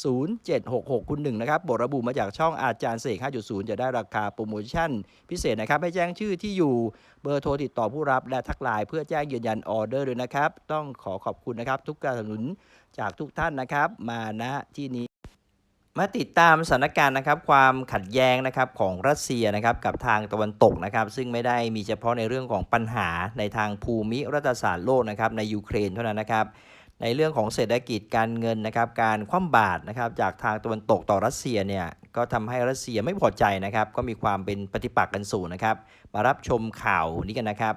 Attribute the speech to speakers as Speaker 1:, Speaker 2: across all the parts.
Speaker 1: 0766คุณหนึ่งนะครับบทระบุมาจากช่องอาจารย์เสก 5.0 จะได้ราคาโปรโมชั่น พิเศษนะครับ ให้แจ้งชื่อที่อยู่เบอร์โทรติดต่อผู้รับและทักไลน์เพื่อแจ้งยืนยันออเดอร์ด้วยนะครับ ต้องขอขอบคุณนะครับ ทุกการสนับสนุนจากทุกท่านนะครับ มาณที่นี้มาติดตามสถานการณ์นะครับความขัดแย้งนะครับของรัสเซียนะครับกับทางตะวันตกนะครับ ซึ่งไม่ได้มีเฉพาะในเรื่องของปัญหาในทางภูมิรัฐศาสตร์โลกนะครับในยูเครนเท่านั้นนะครับ ในเรื่องของเศรษฐกิจการเงินนะครับการคว่ำบาตรนะครับจากทางตะวันตกต่อรัสเซียเนี่ยก็ทำให้รัสเซียไม่พอใจนะครับก็มีความเป็นปฏิปักษ์กันสูงนะครับมารับชมข่าวนี้กันนะครับ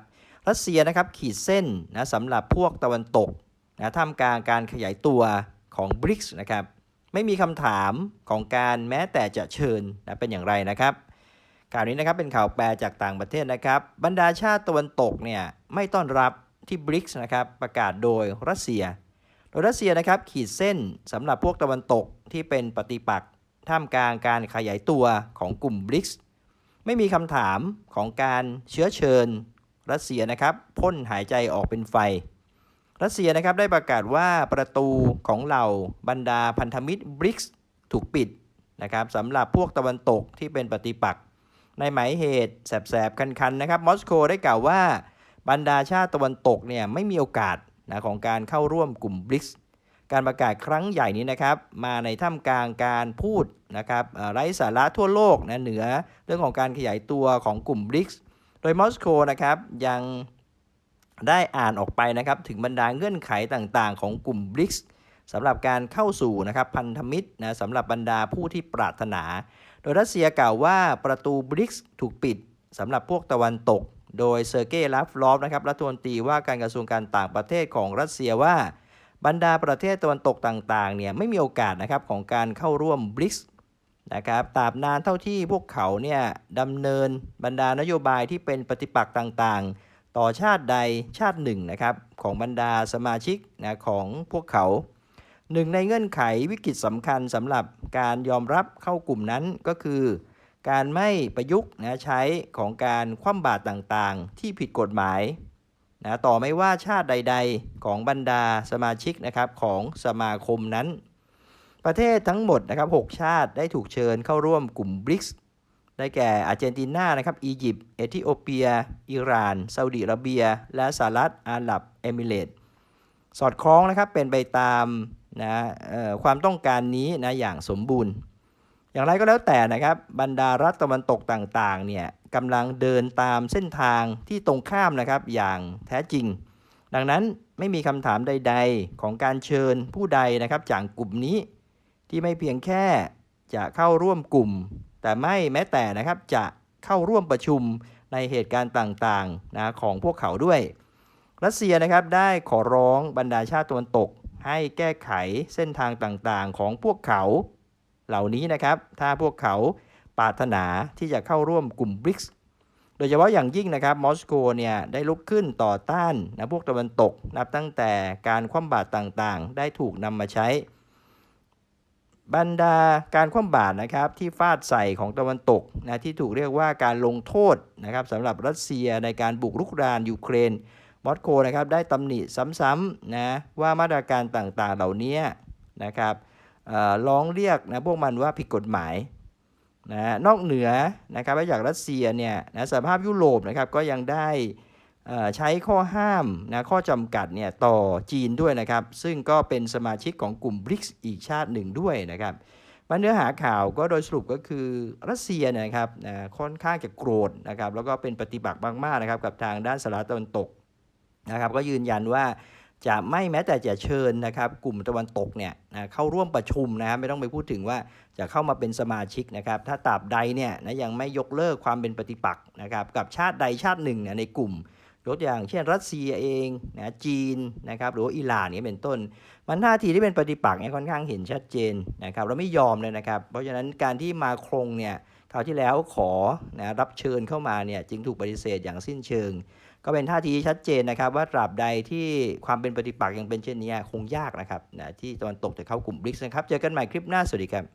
Speaker 1: รัสเซียนะครับขีดเส้นนะสำหรับพวกตะวันตกนะท่ามกลางการขยายตัวของ BRICS นะครับไม่มีคำถามของการแม้แต่จะเชิญนะเป็นอย่างไรนะครับข่าวนี้นะครับเป็นข่าวแปลจากต่างประเทศนะครับ บรรดาชาติตะวันตกเนี่ยไม่ต้อนรับที่ BRICS นะครับประกาศโดยรัสเซีย รัสเซียนะครับขีดเส้นสำหรับพวกตะวันตกที่เป็นปฏิปักษ์ท่ามกลางการขยายตัวของกลุ่ม BRICS ไม่มีคำถามของการเชื้อเชิญ รัสเซียนะครับพ่นหายใจออกเป็นไฟ รัสเซียนะครับได้ประกาศว่าประตูของเหล่าบรรดาพันธมิตรบริกส์ถูกปิดนะครับสำหรับพวกตะวันตกที่เป็นปฏิปักษ์ในหมายเหตุแสบๆ คันๆนะครับมอสโกได้กล่าวว่าบรรดาชาติตะวันตกเนี่ยไม่มีโอกาส นะของการเข้าร่วมกลุ่มบริกส์การประกาศครั้งใหญ่นี้นะครับ มาในท่ามกลางการพูดนะครับไร้สาระทั่วโลกนะเหนือเรื่องของการขยายตัวของกลุ่มบริกส์โดยมอสโกนะครับยังได้อ่านออกไปนะครับถึงบรรดาเงื่อนไขต่างๆ ของกลุ่ม BRICS สำหรับการเข้าสู่นะครับพันธมิตรนะสำหรับบรรดาผู้ที่ปรารถนา โดยรัสเซียกล่าวว่าประตู BRICS ถูกปิดสำหรับพวกตะวันตก โดยเซอร์เกย์ลาฟลอฟนะครับรัฐมนตรีว่าการกระทรวงการต่างประเทศของรัสเซียว่า บรรดาประเทศตะวันตกต่างๆเนี่ยไม่มีโอกาสนะครับของการเข้าร่วม BRICS นะครับตราบนานเท่าที่พวกเขาเนี่ยดำเนินบรรดานโยบายที่เป็นปฏิปักษ์ต่างๆ ต่อชาติใดชาติหนึ่งนะครับของบรรดาสมาชิกนะของพวกเขาหนึ่งในเงื่อนไขวิกฤตสำคัญสำหรับการยอมรับเข้ากลุ่มนั้นก็คือ การไม่ประยุกต์นะใช้ของการคว่ำบาตรต่างๆ ที่ผิดกฎหมายนะต่อไม่ว่าชาติใด ๆ ของบรรดาสมาชิกนะครับของสมาคมนั้น ประเทศทั้งหมดนะครับ6ชาติได้ถูกเชิญเข้าร่วมกลุ่ม BRICS ได้แก่อาร์เจนตินานะครับอียิปต์เอธิโอเปีย อิหร่านซาอุดิอาระเบีย และสหรัฐอาหรับเอมิเรตสอดคล้องนะครับเป็นไปตามนะความต้องการนี้นะอย่างสมบูรณ์ อย่างไรก็แล้วแต่นะครับบรรดารัฐตะวันตกต่างๆเนี่ยกำลังเดินตามเส้นทางที่ตรงข้ามนะครับอย่างแท้จริง ดังนั้นไม่มีคำถามใด ๆ ของการเชิญผู้ใดนะครับจากกลุ่มนี้ ที่ไม่เพียงแค่จะเข้าร่วมกลุ่ม แต่ไม่แม้แต่นะครับจะเข้าร่วมประชุมในเหตุการณ์ต่างๆนะของพวกเขาด้วย รัสเซียนะครับได้ขอร้องบรรดาชาติตะวันตก ให้แก้ไขเส้นทางต่างๆ ของพวกเขา เหล่านี้นะครับ ถ้าพวกเขาปรารถนาที่จะเข้าร่วมกลุ่ม BRICS โดยเฉพาะอย่างยิ่งนะครับมอสโกเนี่ยได้ลุกขึ้นต่อต้านนะพวกตะวันตก นับตั้งแต่การคว่ำบาตรต่างๆ ได้ถูกนำมาใช้ บรรดาการคว่ำบาตรนะครับที่ฟาดใส่ของตะวันตกนะที่ถูกเรียกว่าการลงโทษนะครับสำหรับรัสเซียในการบุกรุกรานยูเครนมอสโกนะครับได้ตำหนิซ้ำๆนะว่ามาตรการต่างๆเหล่านี้นะครับ ร้องเรียกนะพวกมันว่าผิดกฎหมายนะนอกเหนือนะครับจากรัสเซียเนี่ยนะสหภาพยุโรปนะครับก็ยังได้ใช้ข้อห้ามนะข้อจำกัดเนี่ยต่อจีนด้วยนะครับ ซึ่งก็เป็นสมาชิกของกลุ่มบริกส์อีกชาติหนึ่งด้วยนะครับมาเนื้อหาข่าวก็โดยสรุปก็คือรัสเซียนยนะครับนะค่อนข้างจะโกรธนะครับแล้วก็เป็นปฏิบัติมากๆนะครับกับทางด้านสหรัฐตะวันตกนะครับก็ยืนยันว่า จะไม่แม้แต่จะเชิญนะครับกลุ่มตะวันตกเนี่ยนะเข้าร่วมประชุมนะครับไม่ต้องไปพูดถึงว่าจะเข้ามาเป็นสมาชิกนะครับถ้าตราบใดเนี่ยนะยังไม่ยกเลิกความเป็นปฏิปักษ์นะครับกับชาติใดชาติหนึ่งเนี่ยในกลุ่มยกตัวอย่างเช่นรัสเซียเองนะจีนนะครับหรือว่าอิหร่านเนี่ยเป็นต้น มันท่าทีที่เป็นปฏิปักษ์เนี่ยค่อนข้างเห็นชัดเจนนะครับเราไม่ยอมเลยนะครับ เพราะฉะนั้นการที่มาครงเนี่ย ราวที่แล้วขอนะรับเชิญเข้ามาเนี่ยจึงถูกปฏิเสธอย่างสิ้นเชิง ก็เป็นท่าทีชัดเจนนะครับ ว่าตราบใดที่ความเป็นปฏิปักษ์ยังเป็นเช่นนี้คงยากนะครับนะที่ตะวันตกจะเข้ากลุ่มบริกส์นะครับ เจอกันใหม่คลิปหน้าสวัสดีครับ